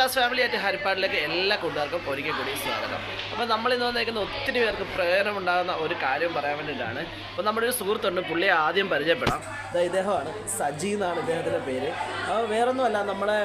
Class family ആയിട്ട് ഹരിപ്പാടിലേക്ക് എല്ലാ കൂട്ടുകാർക്കും ഒരിക്കൽ കൂടി സ്വാഗതം. അപ്പോൾ നമ്മൾ ഇന്ന് വന്നേക്കുന്ന ഒത്തിരി പേർക്ക് പ്രയോജനം ഉണ്ടാകുന്ന ഒരു കാര്യം പറയാൻ വേണ്ടിയിട്ടാണ്. അപ്പോൾ നമ്മുടെ ഒരു സുഹൃത്തുണ്ട് പുള്ളിയെ ആദ്യം പരിചയപ്പെടാം. ഇദ്ദേഹമാണ് സജി എന്നാണ് ഇദ്ദേഹത്തിന്റെ പേര്. അപ്പോൾ വേറൊന്നുമല്ല നമ്മളെ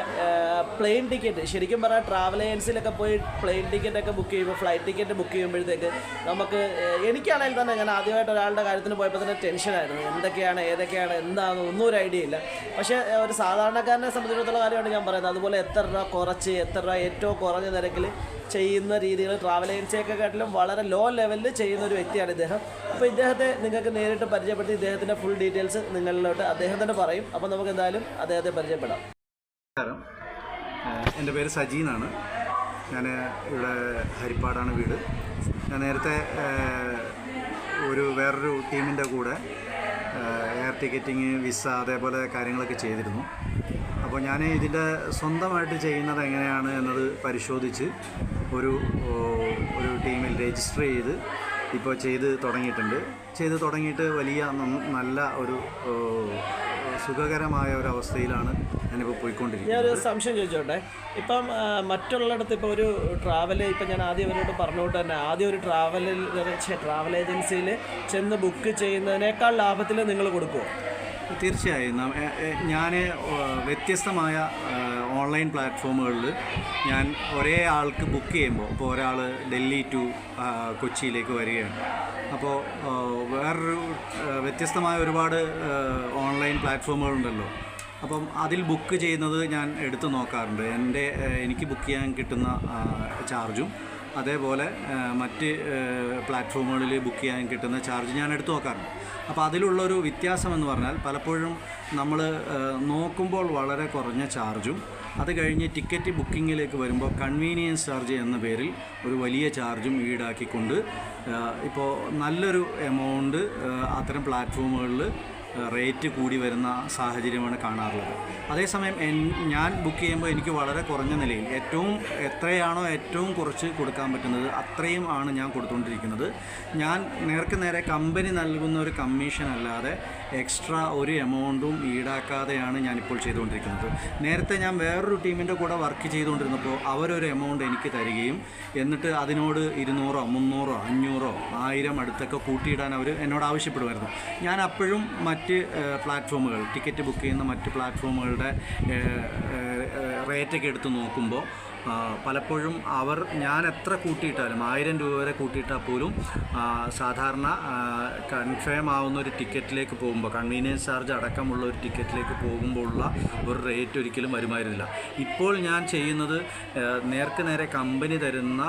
പ്ലെയിൻ ടിക്കറ്റ് ശരിക്കും പറഞ്ഞാൽ ട്രാവൽ ഏജൻസിയിലൊക്കെ പോയി പ്ലെയിൻ ടിക്കറ്റ് ഒക്കെ ബുക്ക് ചെയ്യുമ്പോൾ ഫ്ലൈറ്റ് ടിക്കറ്റ് ബുക്ക് ചെയ്യുമ്പോഴത്തേക്ക് നമുക്ക് എനിക്കാണെങ്കിൽ തന്നെ ഞാൻ ആദ്യമായിട്ട് ഒരാളുടെ കാര്യത്തിന് പോയപ്പോൾ തന്നെ ടെൻഷനായിരുന്നു എന്തൊക്കെയാണ് ഏതൊക്കെയാണ് എന്താണെന്ന് ഒന്നും ഒരു ഐഡിയ ഇല്ല. പക്ഷേ ഒരു സാധാരണക്കാരനെ സംബന്ധിച്ചിടത്തോളം കാര്യമാണ് ഞാൻ പറയുന്നത്. അതുപോലെ എത്ര രൂപ കുറച്ച് എത്ര രൂപ ഏറ്റവും കുറഞ്ഞ നിരക്കിൽ ചെയ്യുന്ന രീതികൾ ട്രാവൽ ഏജൻസിയൊക്കെ കാട്ടിലും വളരെ ലോ ലെവലിൽ ചെയ്യുന്ന ഒരു വ്യക്തിയാണ് ഇദ്ദേഹം. അപ്പോൾ ഇദ്ദേഹത്തെ നിങ്ങൾക്ക് നേരിട്ട് പരിചയപ്പെടുത്തി ഇദ്ദേഹത്തിന്റെ ഫുൾ ഡീറ്റെയിൽസ് നിങ്ങളിലോട്ട് അദ്ദേഹം തന്നെ പറയും. അപ്പോൾ നമുക്ക് എന്തായാലും അദ്ദേഹത്തെ പരിചയപ്പെടാം. എന്റെ പേര് സജീനാണ് ഞാൻ ഇവിടെ ഹരിപ്പാടാണ് വീട്. ഞാൻ നേരത്തെ ഒരു വേറൊരു ടീമിന്റെ കൂടെ എയർ ടിക്കറ്റിങ് വിസ അതേപോലെ കാര്യങ്ങളൊക്കെ ചെയ്തിരുന്നു. അപ്പോൾ ഞാൻ ഇതിന്റെ സ്വന്തമായിട്ട് ചെയ്യുന്നത് എങ്ങനെയാണ് എന്നത് പരിശോധിച്ച് ഒരു ഒരു ടീമിൽ രജിസ്റ്റർ ചെയ്ത് ഇപ്പോൾ ചെയ്ത് തുടങ്ങിയിട്ടുണ്ട്. ചെയ്ത് തുടങ്ങിയിട്ട് വലിയ നല്ല ഒരു സുഖകരമായ ഒരു അവസ്ഥയിലാണ് ഞാനിപ്പോൾ പോയിക്കൊണ്ടിരിക്കുന്നത്. ഞാനൊരു സംശയം ചോദിച്ചോട്ടെ? ഇപ്പം മറ്റുള്ളിടത്ത് ഇപ്പോൾ ഒരു ട്രാവൽ ഇപ്പം ഞാൻ ആദ്യം അവരോട് പറഞ്ഞുകൊണ്ട് തന്നെ ആദ്യം ഒരു ട്രാവലിൽ ട്രാവൽ ഏജൻസിയിൽ ചെന്ന് ബുക്ക് ചെയ്യുന്നതിനേക്കാൾ ലാഭത്തിൽ നിങ്ങൾ കൊടുക്കുമോ തീർച്ചയായും. ഞാൻ വ്യത്യസ്തമായ ഓൺലൈൻ പ്ലാറ്റ്ഫോമുകളിൽ ഞാൻ ഒരേ ആൾക്ക് ബുക്ക് ചെയ്യുമ്പോൾ ഇപ്പോൾ ഒരാൾ ഡൽഹി ടു കൊച്ചിയിലേക്ക് വരികയാണ്. അപ്പോൾ വേറൊരു വ്യത്യസ്തമായ ഒരുപാട് ഓൺലൈൻ പ്ലാറ്റ്ഫോമുകളുണ്ടല്ലോ. അപ്പം അതിൽ ബുക്ക് ചെയ്യുന്നത് ഞാൻ എടുത്തു നോക്കാറുണ്ട്. എന്റെ എനിക്ക് ബുക്ക് ചെയ്യാൻ കിട്ടുന്ന ചാർജും അതേപോലെ മറ്റ് പ്ലാറ്റ്ഫോമുകളിൽ ബുക്ക് ചെയ്യാൻ കിട്ടുന്ന ചാർജ് ഞാൻ എടുത്തു നോക്കാറുണ്ട്. അപ്പോൾ അതിലുള്ളൊരു വ്യത്യാസം എന്ന് പറഞ്ഞാൽ പലപ്പോഴും നമ്മൾ നോക്കുമ്പോൾ വളരെ കുറഞ്ഞ ചാർജും അത് കഴിഞ്ഞ് ടിക്കറ്റ് ബുക്കിങ്ങിലേക്ക് വരുമ്പോൾ കൺവീനിയൻസ് ചാർജ് എന്ന പേരിൽ ഒരു വലിയ ചാർജും ഈടാക്കിക്കൊണ്ട് ഇപ്പോൾ നല്ലൊരു എമൗണ്ട് അത്തരം പ്ലാറ്റ്ഫോമുകളിൽ റേറ്റ് കൂടി വരുന്ന സാഹചര്യമാണ് കാണാറുള്ളത്. അതേസമയം ഞാൻ ബുക്ക് ചെയ്യുമ്പോൾ എനിക്ക് വളരെ കുറഞ്ഞ നിലയിൽ ഏറ്റവും എത്രയാണോ ഏറ്റവും കുറച്ച് കൊടുക്കാൻ പറ്റുന്നത് അത്രയും ആണ് ഞാൻ കൊടുത്തുകൊണ്ടിരിക്കുന്നത്. ഞാൻ നേർക്ക് നേരെ കമ്പനി നൽകുന്ന ഒരു കമ്മീഷൻ അല്ലാതെ എക്സ്ട്രാ ഒരു എമൗണ്ടും ഈടാക്കാതെയാണ് ഞാനിപ്പോൾ ചെയ്തുകൊണ്ടിരിക്കുന്നത്. നേരത്തെ ഞാൻ വേറൊരു ടീമിന്റെ കൂടെ വർക്ക് ചെയ്തുകൊണ്ടിരുന്നപ്പോൾ അവരൊരു എമൗണ്ട് എനിക്ക് തരികയും എന്നിട്ട് അതിനോട് ഇരുന്നൂറോ മുന്നൂറോ അഞ്ഞൂറോ ആയിരം അടുത്തൊക്കെ കൂട്ടിയിടാൻ അവർ എന്നോട് ആവശ്യപ്പെടുമായിരുന്നു. ഞാൻ അപ്പോഴും മറ്റ് പ്ലാറ്റ്ഫോമുകൾ ടിക്കറ്റ് ബുക്ക് ചെയ്യുന്ന മറ്റ് പ്ലാറ്റ്ഫോമുകളുടെ റേറ്റൊക്കെ എടുത്ത് നോക്കുമ്പോൾ പലപ്പോഴും അവർ ഞാൻ എത്ര കൂട്ടിയിട്ടാലും ആയിരം രൂപ വരെ കൂട്ടിയിട്ടാൽ പോലും സാധാരണ കൺഫേം ആവുന്ന ഒരു ടിക്കറ്റിലേക്ക് പോകുമ്പോൾ കൺവീനിയൻസ് ചാർജ് അടക്കമുള്ള ഒരു ടിക്കറ്റിലേക്ക് പോകുമ്പോഴുള്ള ഒരു റേറ്റ് ഒരിക്കലും വരുമായിരുന്നില്ല. ഇപ്പോൾ ഞാൻ ചെയ്യുന്നത് നേർക്ക് നേരെ കമ്പനി തരുന്ന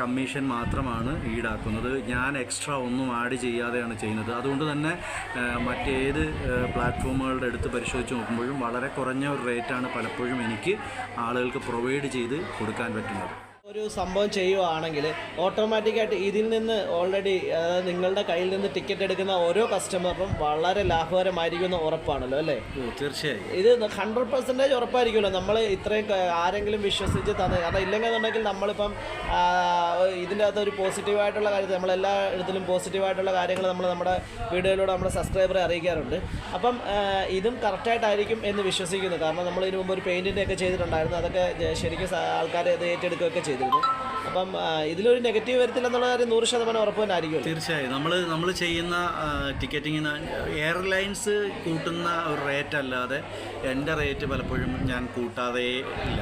കമ്മീഷൻ മാത്രമാണ് ഈടാക്കുന്നത്. ഞാൻ എക്സ്ട്രാ ഒന്നും ആഡ് ചെയ്യാതെയാണ് ചെയ്യുന്നത്. അതുകൊണ്ട് തന്നെ മറ്റേത് പ്ലാറ്റ്ഫോമുകളുടെ അടുത്ത് പരിശോധിച്ച് നോക്കുമ്പോഴും വളരെ കുറഞ്ഞ ഒരു റേറ്റാണ് പലപ്പോഴും എനിക്ക് ആളുകൾക്ക് പ്രൊവൈഡ് ചെയ്ത് കൊടുക്കാൻ പറ്റുന്നത്. ഒരു സംഭവം ചെയ്യുവാണെങ്കിൽ ഓട്ടോമാറ്റിക്കായിട്ട് ഇതിൽ നിന്ന് ഓൾറെഡി അതായത് നിങ്ങളുടെ കയ്യിൽ നിന്ന് ടിക്കറ്റ് എടുക്കുന്ന ഓരോ കസ്റ്റമറിനും വളരെ ലാഭകരമായിരിക്കുമെന്ന് ഉറപ്പാണല്ലോ അല്ലേ? തീർച്ചയായും. ഇത് ഹൺഡ്രഡ് പെർസെന്റേജ് ഉറപ്പായിരിക്കുമല്ലോ. നമ്മൾ ഇത്രയും ആരെങ്കിലും വിശ്വസിച്ച് തന്നെ. കാരണം ഇല്ലെങ്കിൽ എന്നുണ്ടെങ്കിൽ നമ്മളിപ്പം ഇതിന്റെ അകത്ത് ഒരു പോസിറ്റീവായിട്ടുള്ള കാര്യത്തിൽ നമ്മളെല്ലാ ഇടത്തിലും പോസിറ്റീവായിട്ടുള്ള കാര്യങ്ങൾ നമ്മൾ നമ്മുടെ വീഡിയോയിലൂടെ നമ്മുടെ സബ്സ്ക്രൈബറെ അറിയിക്കാറുണ്ട്. അപ്പം ഇതും കറക്റ്റായിട്ടായിരിക്കും എന്ന് വിശ്വസിക്കുന്നു. കാരണം നമ്മൾ ഇതിനു മുമ്പ് ഒരു പെയിന്റിന്റെ ഒക്കെ ചെയ്തിട്ടുണ്ടായിരുന്നു. അതൊക്കെ ശരിക്കും ആൾക്കാരെ അത് ഏറ്റെടുക്കുകയൊക്കെ ചെയ്തിരുന്നു. അപ്പം ഇതിലൊരു നെഗറ്റീവ് വരത്തില്ല എന്നുള്ള കാര്യം നൂറ് ശതമാനം ഉറപ്പ് തന്നെ ആയിരിക്കും തീർച്ചയായും. നമ്മൾ നമ്മൾ ചെയ്യുന്ന ടിക്കറ്റിങ്ങിന് എയർലൈൻസ് കൂട്ടുന്ന ഒരു റേറ്റ് അല്ലാതെ എന്റെ റേറ്റ് പലപ്പോഴും ഞാൻ കൂട്ടാതെ ഇല്ല.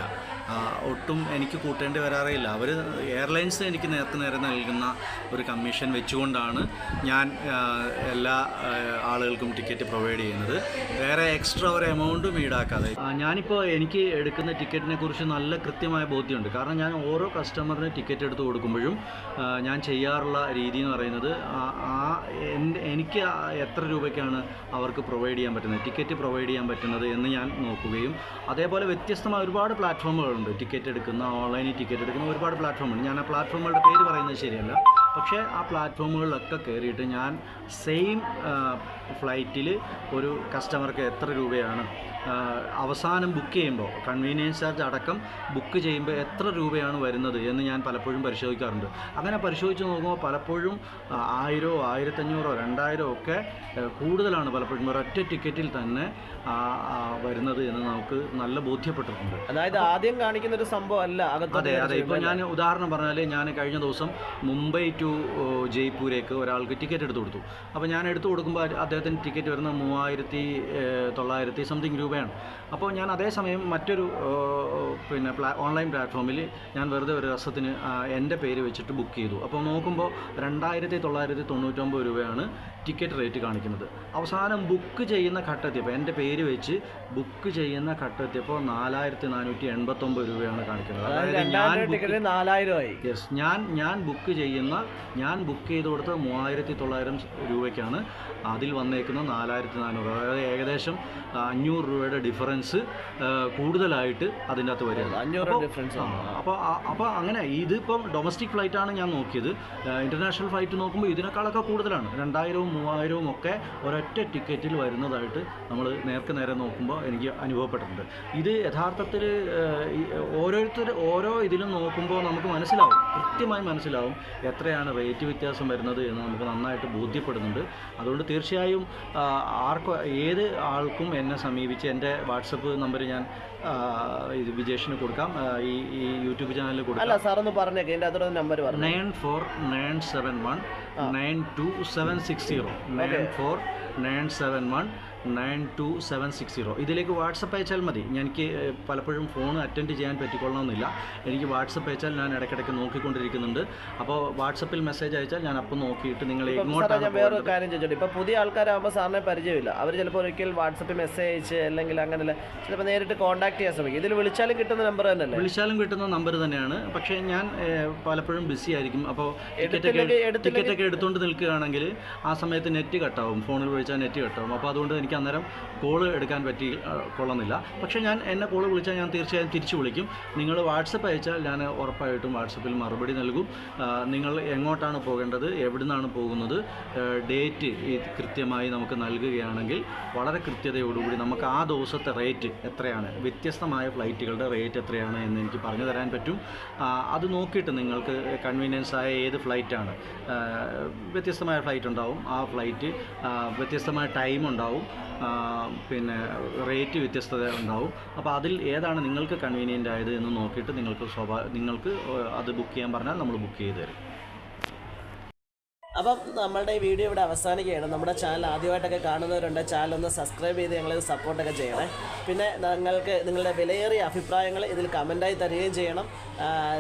ഒട്ടും എനിക്ക് കൂട്ടേണ്ടി വരാറേ ഇല്ല അവർ എയർലൈൻസ് എനിക്ക് നേരത്തെ നേരെ നൽകുന്ന ഒരു കമ്മീഷൻ വെച്ചുകൊണ്ടാണ് ഞാൻ എല്ലാ ആളുകൾക്കും ടിക്കറ്റ് പ്രൊവൈഡ് ചെയ്യുന്നത്. വേറെ എക്സ്ട്രാ ഒരു എമൗണ്ടും ഈടാക്കാതെ. ഞാനിപ്പോൾ എനിക്ക് എടുക്കുന്ന ടിക്കറ്റിനെ കുറിച്ച് നല്ല കൃത്യമായ ബോധ്യമുണ്ട്. കാരണം ഞാൻ ഓരോ കസ്റ്റമറിന് ടിക്കറ്റ് എടുത്ത് കൊടുക്കുമ്പോഴും ഞാൻ ചെയ്യാറുള്ള രീതി എന്ന് പറയുന്നത് ആ- എനിക്ക് എത്ര രൂപയ്ക്കാണ് അവർക്ക് പ്രൊവൈഡ് ചെയ്യാൻ പറ്റുന്നത് ടിക്കറ്റ് പ്രൊവൈഡ് ചെയ്യാൻ പറ്റുന്നത് എന്ന് ഞാൻ നോക്കുകയും അതേപോലെ വ്യത്യസ്തമായ ഒരുപാട് പ്ലാറ്റ്ഫോമുകളുണ്ട്. ടിക്കറ്റ് എടുക്കുന്ന ഓൺലൈനിൽ ടിക്കറ്റ് എടുക്കുന്ന ഒരുപാട് പ്ലാറ്റ്ഫോമുണ്ട് ഞാൻ ആ പ്ലാറ്റ്ഫോമുകളുടെ പേര് പറയുന്നത് ശരിയല്ല. പക്ഷേ ആ പ്ലാറ്റ്ഫോമുകളിലൊക്കെ കയറിയിട്ട് ഞാൻ സെയിം ഫ്ലൈറ്റിൽ ഒരു കസ്റ്റമർക്ക് എത്ര രൂപയാണ് അവസാനം ബുക്ക് ചെയ്യുമ്പോൾ കൺവീനിയൻസ് ചാർജ് അടക്കം ബുക്ക് ചെയ്യുമ്പോൾ എത്ര രൂപയാണ് വരുന്നത് എന്ന് ഞാൻ പലപ്പോഴും പരിശോധിക്കാറുണ്ട്. അങ്ങനെ പരിശോധിച്ച് നോക്കുമ്പോൾ പലപ്പോഴും ആയിരോ ആയിരത്തഞ്ഞൂറോ രണ്ടായിരോ ഒക്കെ കൂടുതലാണ് പലപ്പോഴും ഒരൊറ്റ ടിക്കറ്റിൽ തന്നെ വരുന്നത് എന്ന് നമുക്ക് നല്ല ബോധ്യപ്പെട്ടിട്ടുണ്ട്. അതായത് ആദ്യം കാണിക്കുന്ന ഒരു സംഭവം അല്ല അതെ അതെ. ഇപ്പോൾ ഞാൻ ഉദാഹരണം പറഞ്ഞാൽ ഞാൻ കഴിഞ്ഞ ദിവസം മുംബൈ ടു ജയ്പൂരേക്ക് ഒരാൾക്ക് ടിക്കറ്റ് എടുത്തു കൊടുത്തു. അപ്പോൾ ഞാൻ എടുത്തു കൊടുക്കുമ്പോൾ അദ്ദേഹത്തിന് ടിക്കറ്റ് വരുന്ന മൂവായിരത്തി തൊള്ളായിരത്തി സംതിങ് രൂപയാണ്. അപ്പോൾ ഞാൻ അതേസമയം മറ്റൊരു പിന്നെ പ്ലാ ഓൺലൈൻ പ്ലാറ്റ്ഫോമിൽ ഞാൻ വെറുതെ ഒരു രസത്തിന് എന്റെ പേര് വെച്ചിട്ട് ബുക്ക് ചെയ്തു. അപ്പോൾ നോക്കുമ്പോൾ രണ്ടായിരത്തി തൊള്ളായിരത്തി തൊണ്ണൂറ്റൊമ്പത് രൂപയാണ് ടിക്കറ്റ് റേറ്റ് കാണിക്കുന്നത്. അവസാനം ബുക്ക് ചെയ്യുന്ന ഘട്ടത്തിയപ്പോൾ എന്റെ പേര് വെച്ച് ബുക്ക് ചെയ്യുന്ന ഘട്ടത്തിയപ്പോൾ നാലായിരത്തി നാനൂറ്റി എൺപത്തൊമ്പത് രൂപയാണ് കാണിക്കുന്നത്. അതായത് ഞാൻ യെസ് ഞാൻ ഞാൻ ബുക്ക് ചെയ്യുന്ന ഞാൻ ബുക്ക് ചെയ്ത് കൊടുത്ത മൂവായിരത്തി തൊള്ളായിരം രൂപയ്ക്കാണ് അതിൽ വന്നേക്കുന്ന നാലായിരത്തി നാനൂറ് അതായത് ഏകദേശം അഞ്ഞൂറ് രൂപയുടെ ഡിഫറൻസ് കൂടുതലായിട്ട് അതിന്റെ അകത്ത് വരുന്നത് അഞ്ഞൂറ് ഡിഫറൻസ് അപ്പോൾ അപ്പോൾ അങ്ങനെ ഇതിപ്പം ഡൊമസ്റ്റിക് ഫ്ലൈറ്റാണ് ഞാൻ നോക്കിയത്. ഇന്റർനാഷണൽ ഫ്ലൈറ്റ് നോക്കുമ്പോൾ ഇതിനേക്കാളൊക്കെ കൂടുതലാണ്. രണ്ടായിരവും മൂവായിരവും ഒക്കെ ഒരൊറ്റ ടിക്കറ്റിൽ വരുന്നതായിട്ട് നമ്മൾ നേർക്ക് നേരെ നോക്കുമ്പോൾ എനിക്ക് അനുഭവപ്പെട്ടിട്ടുണ്ട്. ഇത് യഥാർത്ഥത്തിൽ ഓരോരുത്തർ ഓരോ ഇതിലും നോക്കുമ്പോൾ നമുക്ക് മനസ്സിലാവും കൃത്യമായി മനസ്സിലാവും എത്രയാണ് റേറ്റ് വ്യത്യാസം വരുന്നത് എന്ന് നമുക്ക് നന്നായിട്ട് ബോധ്യപ്പെടുന്നുണ്ട്. അതുകൊണ്ട് തീർച്ചയായും ആർക്കും ഏത് ആൾക്കും എന്നെ സമീപിച്ച് എന്റെ വാട്സപ്പ് നമ്പർ ഞാൻ ഇത് വിജേഷിന് കൊടുക്കാം. ഈ ഈ യൂട്യൂബ് ചാനലിൽ കൊടുക്കാം. അല്ല സാർ ഒന്ന് പറഞ്ഞേക്കെ എന്റെ അതിലൊരു നമ്പർ പറഞ്ഞു. Nine four nine seven one nine two seven six zero. Nine four nine seven one nine two seven six zero. ഇതിലേക്ക് വാട്സപ്പ് അയച്ചാൽ മതി. എനിക്ക് പലപ്പോഴും ഫോൺ അറ്റൻഡ് ചെയ്യാൻ പറ്റിക്കൊള്ളണമെന്നില്ല. എനിക്ക് വാട്സപ്പ് അയച്ചാൽ ഞാൻ ഇടയ്ക്കിടയ്ക്ക് നോക്കിക്കൊണ്ടിരിക്കുന്നുണ്ട്. അപ്പോൾ വാട്സപ്പിൽ മെസ്സേജ് അയച്ചാൽ ഞാൻ അപ്പം നോക്കിയിട്ട് നിങ്ങൾ ഇങ്ങോട്ടാണ് വേറൊരു കാര്യം ചോദിച്ചോട്ടെ. ഇപ്പോൾ പുതിയ ആൾക്കാരാകുമ്പോൾ സാറിനെ പരിചയമില്ല. അവർ ചിലപ്പോൾ ഒരിക്കൽ വാട്സപ്പിൽ മെസ്സേജ് അയച്ച് അല്ലെങ്കിൽ അങ്ങനെ ചിലപ്പോൾ നേരിട്ട് കോൺടാക്ട് ചെയ്യാൻ ശ്രമിക്കും. ഇതിൽ വിളിച്ചാലും കിട്ടുന്ന നമ്പർ തന്നെയല്ലേ? വിളിച്ചാലും കിട്ടുന്ന നമ്പർ തന്നെയാണ്. പക്ഷേ ഞാൻ പലപ്പോഴും ബിസി ആയിരിക്കും. അപ്പോൾ ടിക്കറ്റൊക്കെ ടിക്കറ്റൊക്കെ എടുത്തുകൊണ്ട് നിൽക്കുകയാണെങ്കിൽ ആ സമയത്ത് നെറ്റ് കട്ടാവും ഫോണിൽ വിളിച്ചാൽ നെറ്റ് കട്ടാവും അപ്പോൾ അതുകൊണ്ട് എനിക്ക് അന്നേരം കോൾ എടുക്കാൻ പറ്റി കൊള്ളുന്നില്ല. പക്ഷേ ഞാൻ എന്നെ കോൾ വിളിച്ചാൽ ഞാൻ തീർച്ചയായും തിരിച്ചു വിളിക്കും. നിങ്ങൾ വാട്സപ്പ് അയച്ചാൽ ഞാൻ ഉറപ്പായിട്ടും വാട്സപ്പിൽ മറുപടി നൽകും. നിങ്ങൾ എങ്ങോട്ടാണ് പോകേണ്ടത് എവിടുന്നാണ് പോകുന്നത് ഡേറ്റ് കൃത്യമായി നമുക്ക് നൽകുകയാണെങ്കിൽ വളരെ കൃത്യതയോടുകൂടി നമുക്ക് ആ ദിവസത്തെ റേറ്റ് എത്രയാണ് വ്യത്യസ്തമായ ഫ്ലൈറ്റുകളുടെ റേറ്റ് എത്രയാണ് എന്ന് എനിക്ക് പറഞ്ഞു തരാൻ പറ്റും. അത് നോക്കിയിട്ട് നിങ്ങൾക്ക് കൺവീനിയൻസ് ആയ ഏത് ഫ്ലൈറ്റാണ് വ്യത്യസ്തമായ ഫ്ലൈറ്റ് ഉണ്ടാവും. ആ ഫ്ലൈറ്റ് വ്യത്യസ്തമായ ടൈം ഉണ്ടാവും. പിന്നെ റേറ്റ് വ്യത്യസ്തത ഉണ്ടാവും. അപ്പോൾ അതിൽ ഏതാണ് നിങ്ങൾക്ക് കൺവീനിയന്റ് ആയത് എന്ന് നോക്കിയിട്ട് നിങ്ങൾക്ക് സ്വാഭാ നിങ്ങൾക്ക് അത് ബുക്ക് ചെയ്യാൻ പറഞ്ഞാൽ നമ്മൾ ബുക്ക് ചെയ്ത് തരും. അപ്പം നമ്മളുടെ ഈ വീഡിയോ ഇവിടെ അവസാനിക്കുകയാണ്. നമ്മുടെ ചാനൽ ആദ്യമായിട്ടൊക്കെ കാണുന്നവരുണ്ട് ചാനൽ ഒന്ന് സബ്സ്ക്രൈബ് ചെയ്ത് ഞങ്ങളെ സപ്പോർട്ടൊക്കെ ചെയ്യണേ. പിന്നെ നിങ്ങൾക്ക് നിങ്ങളുടെ വിലയേറിയ അഭിപ്രായങ്ങൾ ഇതിൽ കമന്റായി തരികയും ചെയ്യണം.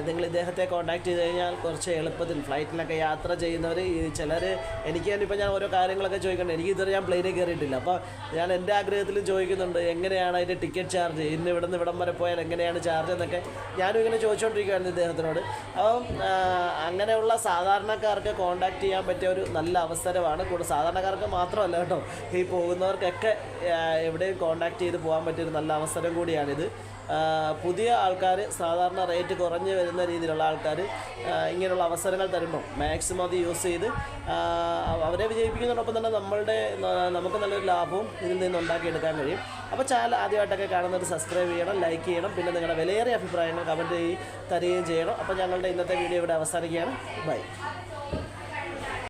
നിങ്ങൾ ഇദ്ദേഹത്തെ കോൺടാക്ട് ചെയ്ത് കഴിഞ്ഞാൽ കുറച്ച് എളുപ്പത്തിൽ ഫ്ലൈറ്റിലൊക്കെ യാത്ര ചെയ്യുന്നവർ ഈ ചിലർ എനിക്ക് തന്നെ ഇപ്പോൾ ഞാൻ ഓരോ കാര്യങ്ങളൊക്കെ ചോദിക്കുന്നുണ്ട്. എനിക്ക് ഇതുവരെ ഞാൻ പ്ലെയിനിൽ കയറിയിട്ടില്ല. അപ്പോൾ ഞാൻ എന്റെ ആഗ്രഹത്തിലും ചോദിക്കുന്നുണ്ട് എങ്ങനെയാണ് അതിന്റെ ടിക്കറ്റ് ചാർജ് ഇന്ന് ഇവിടെ നിന്ന് ഇവിടം വരെ പോയാൽ എങ്ങനെയാണ് ചാർജ് എന്നൊക്കെ. ഞാനും ഇങ്ങനെ ചോദിച്ചുകൊണ്ടിരിക്കുകയായിരുന്നു ഇദ്ദേഹത്തിനോട്. അപ്പം അങ്ങനെയുള്ള സാധാരണക്കാർക്ക് കോൺടാക്ട് ചെയ്യാൻ പറ്റിയ ഒരു നല്ല അവസരമാണ്. കൂടുതൽ സാധാരണക്കാർക്ക് മാത്രമല്ല കേട്ടോ. ഈ പോകുന്നവർക്കൊക്കെ എവിടെയും കോണ്ടാക്ട് ചെയ്ത് പോകാൻ പറ്റിയൊരു നല്ല അവസരം കൂടിയാണിത്. പുതിയ ആൾക്കാർ സാധാരണ റേറ്റ് കുറഞ്ഞ് വരുന്ന രീതിയിലുള്ള ആൾക്കാർ ഇങ്ങനെയുള്ള അവസരങ്ങൾ തരുമ്പോൾ മാക്സിമം അത് യൂസ് ചെയ്ത് അവരെ വിജയിപ്പിക്കുന്നതിനൊപ്പം തന്നെ നമ്മളുടെ നമുക്ക് നല്ലൊരു ലാഭവും ഇതിൽ നിന്ന് ഉണ്ടാക്കിയെടുക്കാൻ കഴിയും. അപ്പോൾ ചാനൽ ആദ്യമായിട്ടൊക്കെ കാണുന്നത് സബ്സ്ക്രൈബ് ചെയ്യണം ലൈക്ക് ചെയ്യണം പിന്നെ നിങ്ങളുടെ വിലയേറിയ അഭിപ്രായങ്ങൾ കമന്റ് തരികയും ചെയ്യണം. അപ്പോൾ ഞങ്ങളുടെ ഇന്നത്തെ വീഡിയോ ഇവിടെ അവസാനിക്കുകയാണ്. ബൈ